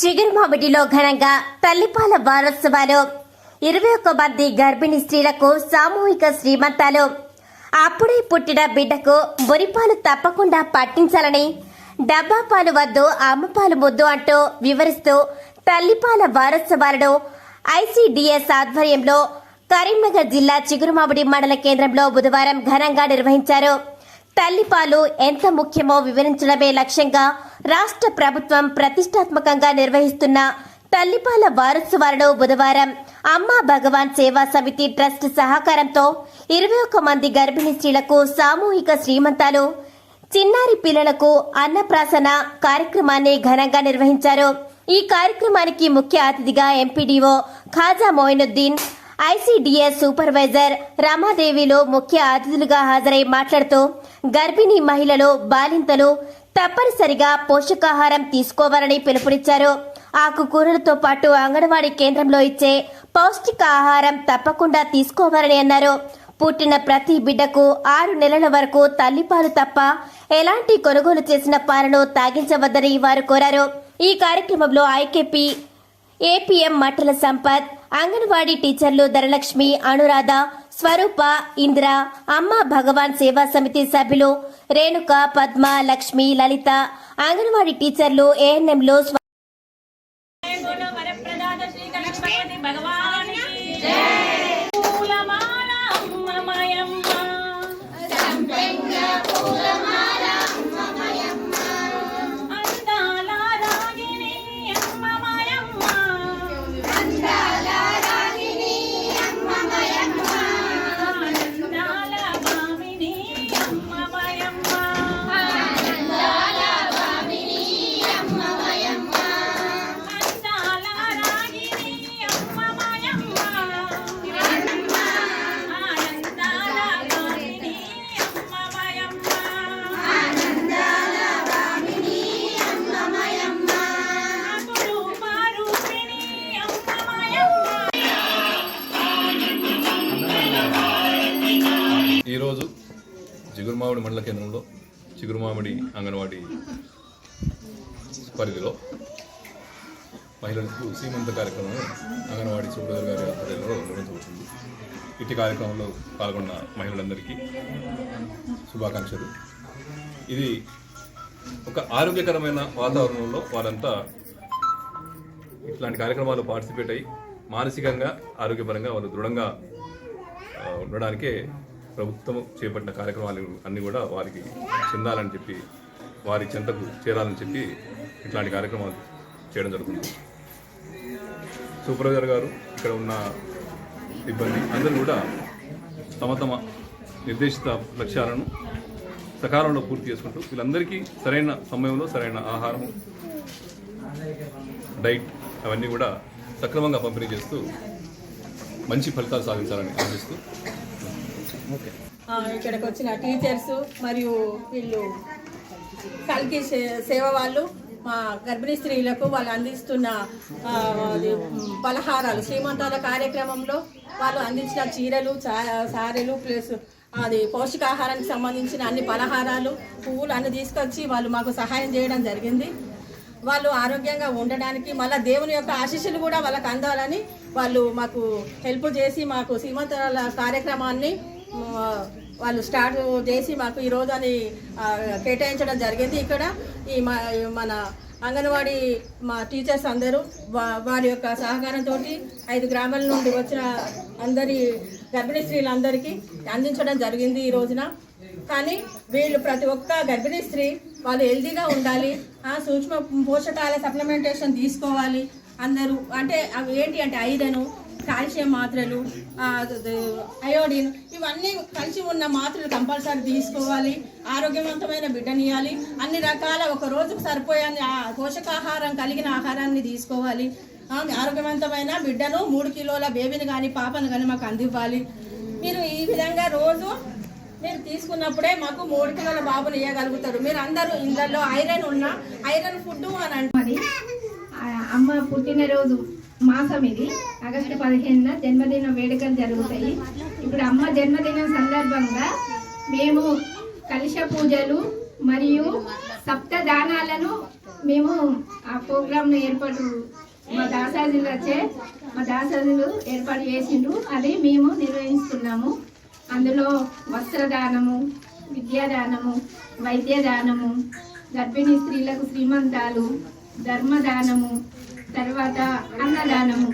చిగురుమామిడిలో ఘనంగా తల్లిపాల వారోత్సవాలు. ఇరవై ఒక్క మంది గర్భిణీ స్త్రీలకు సామూహిక శ్రీమంతాలు. అప్పుడే పుట్టిన బిడ్డకు బొరిపాలు తప్పకుండా పట్టించాలని డబ్బా పాలు వద్దు అమ్మపాలు ముద్దు అంటూ వివరిస్తూ తల్లిపాల వారోత్సవాలను ఐసిడిఎస్ ఆధ్వర్యంలో కరీంనగర్ జిల్లా చిగురుమామిడి మండల కేంద్రంలో బుధవారం ఘనంగా నిర్వహించారు. తల్లిపాలు ఎంత ముఖ్యమో వివరించడమే లక్ష్యంగా రాష్ట్ర ప్రభుత్వం ప్రతిష్టాత్మకంగా నిర్వహిస్తున్న తల్లిపాల వారోత్సవాలను బుధవారం అమ్మా భగవాన్ సేవా సమితి ట్రస్ట్ సహకారంతో ఇరవై ఒక్క మంది గర్భిణీ స్త్రీలకు సామూహిక శ్రీమంతాలు చిన్నారి పిల్లలకు అన్నప్రాసన కార్యక్రమాన్ని ఘనంగా నిర్వహించారు. ఈ కార్యక్రమానికి ముఖ్య అతిథిగా MPDO Khaja Moinuddin ICDS supervisor రమాదేవిలో ముఖ్య అతిథులుగా హాజరై మాట్లాడుతూ గర్భిణీ మహిళలు బాలింతలు తప్పనిసరిగా పోషకాహారం తీసుకోవాలని పిలుపునిచ్చారు. ఆకుకూరలతో పాటు అంగన్వాడీ కేంద్రంలో ఇచ్చే పౌష్టికాహారం తప్పకుండా తీసుకోవాలని అన్నారు. పుట్టిన ప్రతి బిడ్డకు ఆరు నెలల వరకు తల్లిపాలు తప్ప ఎలాంటి కొనుగోలు చేసిన పాలను తాగించవద్దని వారు కోరారు. ఈ కార్యక్రమంలో ఐకేపీ ఏపీఎం మట్టల సంపత్ అంగన్వాడీ టీచర్లు ధనలక్ష్మి అనురాధ స్వరూప ఇంద్ర అమ్మ భగవాన్ సేవా సమితి సభ్యులు రేణుక పద్మ లక్ష్మి లలిత అంగన్వాడీ టీచర్లు ఏఎన్ఎంలు చిగురుమామిడి మండల కేంద్రంలో చిగురుమామిడి అంగన్వాడీ పరిధిలో మహిళలకు సీమంత కార్యక్రమం అంగన్వాడీ సూపర్ గారి ఆధ్వర్యంలో నిర్వహించబడుతుంది. ఇట్టి కార్యక్రమంలో పాల్గొన్న మహిళలందరికీ శుభాకాంక్షలు. ఇది ఒక ఆరోగ్యకరమైన వాతావరణంలో వారంతా ఇట్లాంటి కార్యక్రమాలు పార్టిసిపేట్ అయ్యి మానసికంగా ఆరోగ్యపరంగా వాళ్ళు దృఢంగా ఉండడానికే ప్రభుత్వం చేపట్టిన కార్యక్రమాలు అన్నీ కూడా వారికి చెందాలని చెప్పి వారి చెంతకు చేరాలని చెప్పి ఇట్లాంటి కార్యక్రమాలు చేయడం జరుగుతుంది. సూపర్వైజర్ గారు ఇక్కడ ఉన్న సిబ్బంది అందరూ కూడా తమ తమ నిర్దేశిత లక్ష్యాలను సకాలంలో పూర్తి చేసుకుంటూ వీళ్ళందరికీ సరైన సమయంలో సరైన ఆహారం డైట్ అవన్నీ కూడా సక్రమంగా పంపిణీ చేస్తూ మంచి ఫలితాలు సాధించాలని ఆశిస్తూ ఇక్కడికి వచ్చిన టీచర్స్ మరియు వీళ్ళు కల్కి సే- సేవ వాళ్ళు మా గర్భిణీ స్త్రీలకు వాళ్ళు అందిస్తున్న పలహారాలు శ్రీమంతాల కార్యక్రమంలో వాళ్ళు అందించిన చీరలు చా- సారెలు ప్లస్ అది పౌష్టికాహారానికి సంబంధించిన అన్ని పలహారాలు పువ్వులు అన్ని తీసుకొచ్చి వాళ్ళు మాకు సహాయం చేయడం జరిగింది. వాళ్ళు ఆరోగ్యంగా ఉండడానికి మళ్ళీ దేవుని యొక్క ఆశీస్సులు కూడా వాళ్ళకి అందాలని వాళ్ళు మాకు హెల్ప్ చేసి మాకు శ్రీమంతాల కార్యక్రమాన్ని వాళ్ళు స్టార్ట్ చేసి మాకు ఈరోజు అని కేటాయించడం జరిగింది ఇక్కడ. ఈ మన అంగన్వాడీ మా టీచర్స్ అందరూ వారి యొక్క సహకారంతో ఐదు గ్రామాల నుండి వచ్చిన అందరి గర్భిణీ స్త్రీలందరికీ అందించడం జరిగింది ఈ రోజున. కానీ వీళ్ళు ప్రతి ఒక్క గర్భిణీ స్త్రీ వాళ్ళు హెల్దీగా ఉండాలి ఆ సూక్ష్మ పోషకాల సప్లిమెంటేషన్ తీసుకోవాలి అందరూ. అంటే అవి ఏంటి అంటే ఐరన్ కాల్షియం మాత్రలు అయోడిన్ ఇవన్నీ కలిసి ఉన్న మాత్రలు కంపల్సరీ తీసుకోవాలి. ఆరోగ్యవంతమైన బిడ్డనియాలి అన్ని రకాల ఒక రోజుకు సరిపోయే ఆ పోషకాహారం కలిగిన ఆహారాన్ని తీసుకోవాలి. ఆరోగ్యవంతమైన బిడ్డను మూడు కిలోల బేబీని కానీ పాపను కానీ మాకు అందివ్వాలి. మీరు ఈ విధంగా రోజు మీరు తీసుకున్నప్పుడే మాకు మూడు కిలోల బాబుని ఇవ్వగలుగుతారు మీరు అందరూ ఇందులో ఐరన్ ఉన్న ఐరన్ ఫుడ్ అని అంటే అమ్మ పుట్టినరోజు మాసం ఇది. ఆగస్టు పదిహేనున జన్మదిన వేడుకలు జరుగుతాయి. ఇప్పుడు అమ్మ జన్మదినం సందర్భంగా మేము కలుష పూజలు మరియు సప్త దానాలను మేము ఆ ప్రోగ్రామ్ ఏర్పాటు మా దాసాజులు వచ్చే మా దాసాజులు ఏర్పాటు చేసిండ్రు. అది మేము నిర్వహిస్తున్నాము. అందులో వస్త్రదానము విద్యాదానము వైద్యదానము గర్భిణీ స్త్రీలకు శ్రీమంతాలు ధర్మదానము తర్వాత అన్నదానము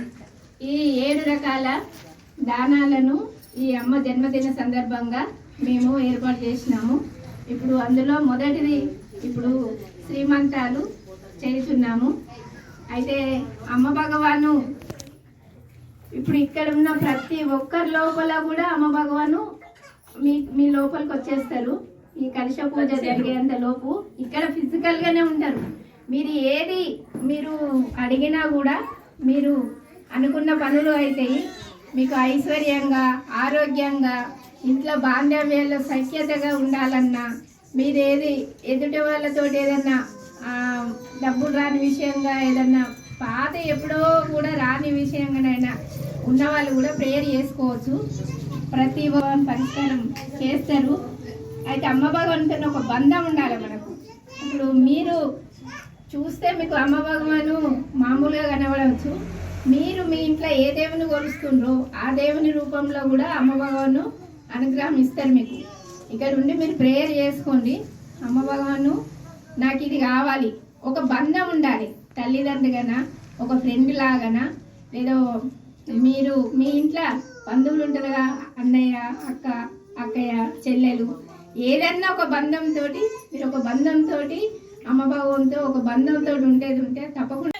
ఈ ఏడు రకాల దానాలను ఈ అమ్మ జన్మదిన సందర్భంగా మేము ఏర్పాటు చేసినాము. ఇప్పుడు అందులో మొదటిది ఇప్పుడు శ్రీమంతాలు చేస్తున్నాము అయితే అమ్మ భగవాను ఇప్పుడు ఇక్కడ ఉన్న ప్రతి ఒక్కరి లోపల కూడా అమ్మ భగవాను మీ మీ లోపలికి వచ్చేస్తారు. ఈ కలశ పూజ జరిగేంత లోపు ఇక్కడ ఫిజికల్గానే ఉంటారు. మీరు ఏది మీరు అడిగినా కూడా మీరు అనుకున్న పనులు అవుతాయి మీకు ఐశ్వర్యంగా ఆరోగ్యంగా ఇంట్లో బాంధవ్యాల్లో సఖ్యతగా ఉండాలన్నా మీరు ఏది ఎదుటి వాళ్ళతో ఏదన్నా డబ్బులు రాని విషయంగా ఏదన్నా పాత ఎప్పుడో కూడా రాని విషయంగానైనా ఉన్న వాళ్ళు కూడా ప్రేయర్ చేసుకోవచ్చు. ప్రతి భగవాన్ పరిష్కారం చేస్తారు. అయితే అమ్మ భగవంతుని ఒక బంధం ఉండాలి మనకు. ఇప్పుడు మీరు చూస్తే మీకు అమ్మ భగవాను మామూలుగా కనబడవచ్చు. మీరు మీ ఇంట్లో ఏ దేవుని కొలుస్తుండ్రో ఆ దేవుని రూపంలో కూడా అమ్మ భగవాను అనుగ్రహం ఇస్తారు మీకు. ఇక్కడ ఉండి మీరు ప్రేయర్ చేసుకోండి. అమ్మ భగవాను నాకు ఇది కావాలి. ఒక బంధం ఉండాలి. తల్లిదండ్రులుగానా ఒక ఫ్రెండ్ లాగానా? లేదో మీరు మీ ఇంట్లో బంధువులు ఉంటారుగా అన్నయ్య అక్క అక్కయ్య చెల్లెలు. ఏదన్నా ఒక బంధంతో మీరు ఒక బంధంతో అమ్మ భగవంతో ఒక బంధంతో ఉండేది ఉంటే తప్పకుండా